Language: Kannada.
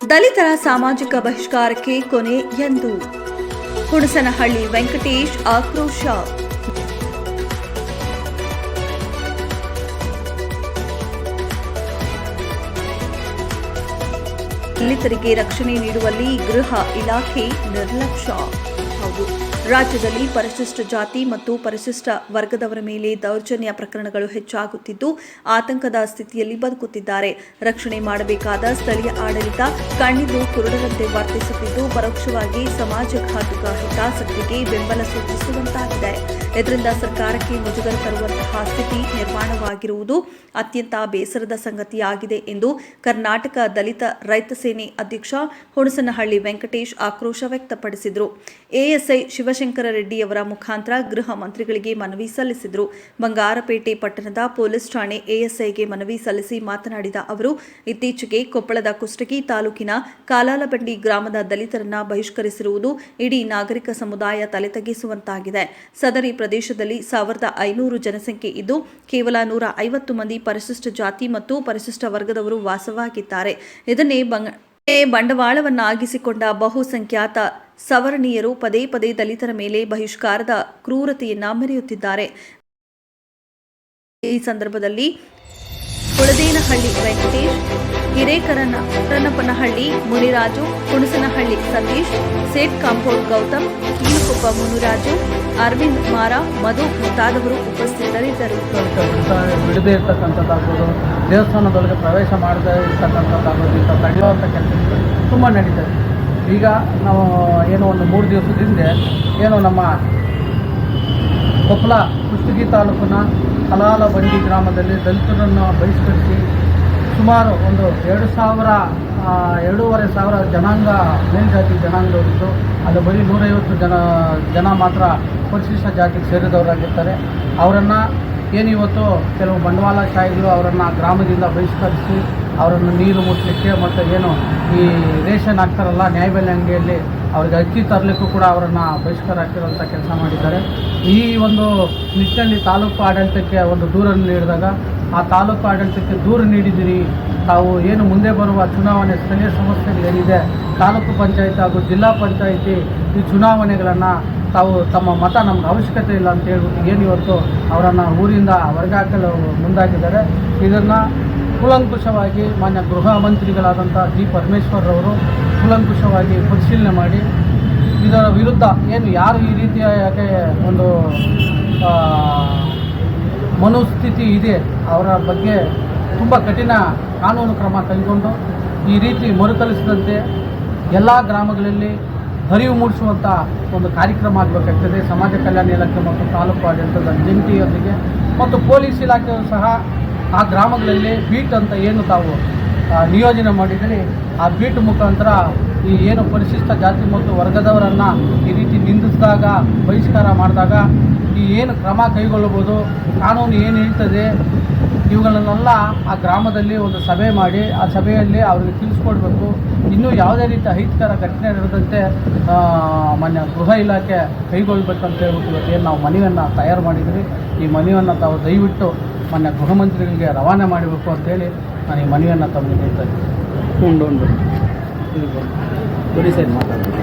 ದಲಿತರ ಸಾಮಾಜಿಕ ಬಹಿಷ್ಕಾರಕ್ಕೆ ಕೊನೆ ಎಂದು ಹುಣಸನಹಳ್ಳಿ ವೆಂಕಟೇಶ್ ಆಕ್ರೋಶ ದಲಿತರಿಗೆ ರಕ್ಷಣೆ ನೀಡುವಲ್ಲಿ ಗೃಹ ಇಲಾಖೆ ನಿರ್ಲಕ್ಷ್ಯ. ಹೌದು. ರಾಜ್ಯದಲ್ಲಿ ಪರಿಶಿಷ್ಟ ಜಾತಿ ಮತ್ತು ಪರಿಶಿಷ್ಟ ವರ್ಗದವರ ಮೇಲೆ ದೌರ್ಜನ್ಯ ಪ್ರಕರಣಗಳು ಹೆಚ್ಚಾಗುತ್ತಿದ್ದು, ಆತಂಕದ ಸ್ಥಿತಿಯಲ್ಲಿ ಬದುಕುತ್ತಿದ್ದಾರೆ. ರಕ್ಷಣೆ ಮಾಡಬೇಕಾದ ಸ್ಥಳೀಯ ಆಡಳಿತ ಕಣ್ಣಿದ್ದು ಕುರುಡರಂತೆ ವರ್ತಿಸುತ್ತಿದ್ದು, ಪರೋಕ್ಷವಾಗಿ ಸಮಾಜಘಾತುಕ ಹಿತಾಸಕ್ತಿಗೆ ಬೆಂಬಲ ಸೂಚಿಸುವಂತಾಗಿದೆ. ಇದರಿಂದ ಸರ್ಕಾರಕ್ಕೆ ಮುಜುಗರ ತರುವಂತಹ ಸ್ಥಿತಿ ನಿರ್ಮಾಣವಾಗಿರುವುದು ಅತ್ಯಂತ ಬೇಸರದ ಸಂಗತಿಯಾಗಿದೆ ಎಂದು ಕರ್ನಾಟಕ ದಲಿತ ರೈತ ಸೇನೆ ಅಧ್ಯಕ್ಷ ಹುಣಸನಹಳ್ಳಿ ವೆಂಕಟೇಶ್ ಆಕ್ರೋಶ ವ್ಯಕ್ತಪಡಿಸಿದರು. ಎಎಸ್ಐ ಶಿವಶಂಕರ ರೆಡ್ಡಿಯವರ ಮುಖಾಂತರ ಗೃಹ ಮಂತ್ರಿಗಳಿಗೆ ಮನವಿ ಸಲ್ಲಿಸಿದರು. ಬಂಗಾರಪೇಟೆ ಪಟ್ಟಣದ ಪೊಲೀಸ್ ಠಾಣೆ ಎಎಸ್ಐಗೆ ಮನವಿ ಸಲ್ಲಿಸಿ ಮಾತನಾಡಿದ ಅವರು, ಇತ್ತೀಚೆಗೆ ಕೊಪ್ಪಳದ ಕುಷ್ಟಗಿ ತಾಲೂಕಿನ ಕಾಲಾಲಬಂಡಿ ಗ್ರಾಮದ ದಲಿತರನ್ನ ಬಹಿಷ್ಕರಿಸಿರುವುದು ಇಡೀ ನಾಗರಿಕ ಸಮುದಾಯ ತಲೆತಗ್ಗಿಸುವಂತಾಗಿದೆ. ಸದರಿ ಪ್ರದೇಶದಲ್ಲಿ ಸಾವಿರದ ಐನೂರು ಜನಸಂಖ್ಯೆ ಇದ್ದು, ಕೇವಲ ನೂರ ಐವತ್ತು ಮಂದಿ ಪರಿಶಿಷ್ಟ ಜಾತಿ ಮತ್ತು ಪರಿಶಿಷ್ಟ ವರ್ಗದವರು ವಾಸವಾಗಿದ್ದಾರೆ. ಇದನ್ನೇ ಬಂಡವಾಳವನ್ನಾಗಿಸಿಕೊಂಡ ಬಹುಸಂಖ್ಯಾತ ಸವರ್ಣೀಯರು ಪದೇ ಪದೇ ದಲಿತರ ಮೇಲೆ ಬಹಿಷ್ಕಾರದ ಕ್ರೂರತೆಯನ್ನ ಮೆರೆಯುತ್ತಿದ್ದಾರೆ. ಈ ಸಂದರ್ಭದಲ್ಲಿ ಕುಳದೇನಹಳ್ಳಿ ವೆಂಕಟೇಶ್, ಹಿರೇಕರನ ಕರನಪ್ಪನಹಳ್ಳಿ ಮುನಿರಾಜು, ಹುಣಸನಹಳ್ಳಿ ಸತೀಶ್ ಸೇಟ್ ಕಾಂಪೌಂಡ್ ಗೌತಮ್, ಕೀಲುಕೊಪ್ಪ ಮುನಿರಾಜು, ಅರವಿಂದ್ ಕುಮಾರ ಮಧು ಮುಂತಾದವರು ಉಪಸ್ಥಿತರಿದ್ದರು. ಬಿಡದೇ ಇರ್ತಕ್ಕಂಥದ್ದಾಗ್ಬೋದು ದೇವಸ್ಥಾನದೊಳಗೆ ಪ್ರವೇಶ ಮಾಡದೇ ಇರ್ತಕ್ಕಂಥದ್ದಾಗ್ಬೋದು, ಇಂಥ ತಡೆಯುವಂಥ ಕೆಲಸ ತುಂಬ ನಡೀತದೆ ಈಗ ನಾವು ಏನೋ ಒಂದು ಮೂರು ದಿವಸದ ಹಿಂದೆ ಏನೋ ನಮ್ಮ ಕೊಪ್ಪಳ ಕುಷ್ಟಗಿ ತಾಲೂಕಿನ ಹಲಾಲ ಬಂಡಿ ಗ್ರಾಮದಲ್ಲಿ ದಲಿತರನ್ನು ಬಹಿಷ್ಕರಿಸಿ ಸುಮಾರು ಒಂದು ಎರಡು ಸಾವಿರ ಎರಡೂವರೆ ಸಾವಿರ ಜನಾಂಗ, ಮೇಲ್ಜಾತಿ ಜನಾಂಗದವರಿದ್ದು, ಅದು ಬರೀ ನೂರೈವತ್ತು ಜನ ಜನ ಮಾತ್ರ ಪರಿಶಿಷ್ಟ ಜಾತಿಗೆ ಸೇರಿದವರಾಗಿರ್ತಾರೆ. ಅವರನ್ನು ಏನು ಇವತ್ತು ಕೆಲವು ಬಂಡವಾಳಶಾಹಿಗಳು ಅವರನ್ನು ಗ್ರಾಮದಿಂದ ಬಹಿಷ್ಕರಿಸಿ ಅವರನ್ನು ನೀರು ಮುಟ್ಟಲಿಕ್ಕೆ ಮತ್ತು ಏನು ಈ ರೇಷನ್ ಹಾಕ್ತಾರಲ್ಲ ನ್ಯಾಯಬೆಲೆ ಅಂಗಡಿಯಲ್ಲಿ, ಅವ್ರಿಗೆ ಅಕ್ಕಿ ತರಲಿಕ್ಕೂ ಕೂಡ ಅವರನ್ನು ಬಹಿಷ್ಕಾರ ಹಾಕಿರುವಂಥ ಕೆಲಸ ಮಾಡಿದ್ದಾರೆ. ಈ ಒಂದು ನಿಟ್ಟಿನಲ್ಲಿ ತಾಲೂಕು ಆಡಳಿತಕ್ಕೆ ಒಂದು ದೂರನ್ನು ನೀಡಿದಾಗ, ಆ ತಾಲೂಕು ಆಡಳಿತಕ್ಕೆ ದೂರು ನೀಡಿದ್ದೀರಿ ತಾವು ಏನು ಮುಂದೆ ಬರುವ ಚುನಾವಣೆ ಸ್ಥಳೀಯ ಸಂಸ್ಥೆಗಳು ಏನಿದೆ ತಾಲೂಕು ಪಂಚಾಯತ್ ಹಾಗೂ ಜಿಲ್ಲಾ ಪಂಚಾಯಿತಿ ಈ ಚುನಾವಣೆಗಳನ್ನು ತಾವು ತಮ್ಮ ಮತ ನಮ್ಗೆ ಅವಶ್ಯಕತೆ ಇಲ್ಲ ಅಂತ ಹೇಳ್ಬಿಟ್ಟು ಏನು ಇವತ್ತು ಅವರನ್ನು ಊರಿಂದ ಹೊರಗಾಕಲು ಮುಂದಾಗಿದ್ದಾರೆ. ಇದನ್ನು ಕೂಲಂಕುಷವಾಗಿ ಮಾನ್ಯ ಗೃಹ ಮಂತ್ರಿಗಳಾದಂಥ ಜಿ ಪರಮೇಶ್ವರ್ರವರು ಕೂಲಂಕುಷವಾಗಿ ಪರಿಶೀಲನೆ ಮಾಡಿ ಇದರ ವಿರುದ್ಧ ಏನು ಯಾರು ಈ ರೀತಿಯ ಯಾಕೆ ಒಂದು ಮನೋಸ್ಥಿತಿ ಇದೆ, ಅವರ ಬಗ್ಗೆ ತುಂಬ ಕಠಿಣ ಕಾನೂನು ಕ್ರಮ ಕೈಗೊಂಡು ಈ ರೀತಿ ಮರುಕಳಿಸಿದಂತೆ ಎಲ್ಲ ಗ್ರಾಮಗಳಲ್ಲಿ ಅರಿವು ಮೂಡಿಸುವಂಥ ಒಂದು ಕಾರ್ಯಕ್ರಮ ಆಗಬೇಕಾಗ್ತದೆ. ಸಮಾಜ ಕಲ್ಯಾಣ ಇಲಾಖೆ ಮತ್ತು ತಾಲೂಕು ಆಡಳಿತದ ಜಂಟಿಯೊಂದಿಗೆ ಮತ್ತು ಪೊಲೀಸ್ ಇಲಾಖೆಯು ಸಹ ಆ ಗ್ರಾಮಗಳಲ್ಲಿ ಬೀಟ್ ಅಂತ ಏನು ತಾವು ನಿಯೋಜನೆ ಮಾಡಿದರೆ ಆ ಬೀಟ್ ಮುಖಾಂತರ ಈ ಏನು ಪರಿಶಿಷ್ಟ ಜಾತಿ ಮತ್ತು ವರ್ಗದವರನ್ನು ಈ ರೀತಿ ನಿಂದಿಸಿದಾಗ, ಬಹಿಷ್ಕಾರ ಮಾಡಿದಾಗ ಈ ಏನು ಕ್ರಮ ಕೈಗೊಳ್ಳಬಹುದು, ಕಾನೂನು ಏನು ಹೇಳ್ತದೆ, ಇವುಗಳನ್ನೆಲ್ಲ ಆ ಗ್ರಾಮದಲ್ಲಿ ಒಂದು ಸಭೆ ಮಾಡಿ, ಆ ಸಭೆಯಲ್ಲಿ ಅವರಿಗೆ ತಿಳಿಸ್ಕೊಡ್ಬೇಕು. ಇನ್ನೂ ಯಾವುದೇ ರೀತಿ ಅಹಿತಕರ ಘಟನೆ ನಡೆದಂತೆ ಮಾನ್ಯ ಗೃಹ ಇಲಾಖೆ ಕೈಗೊಳ್ಬೇಕಂತ ಹೇಳ್ಬಿಟ್ಟು ಇವತ್ತೇನು ನಾವು ಮನವಿಯನ್ನು ತಯಾರು ಮಾಡಿದ್ರಿ. ಈ ಮನವಿಯನ್ನು ತಾವು ದಯವಿಟ್ಟು ಮಾನ್ಯ ಗೃಹ ಮಂತ್ರಿಗಳಿಗೆ ರವಾನೆ ಮಾಡಬೇಕು ಅಂತೇಳಿ ನಾನು ಈ ಮನವಿಯನ್ನು ತಮಗೆ ನೀಡ್ತಾ ಇದ್ದೀನಿ. ಉಂಡು ಉಂಡು. ಸರಿ ಸೈಡ್ ಮಾತಾಡ್ತೀನಿ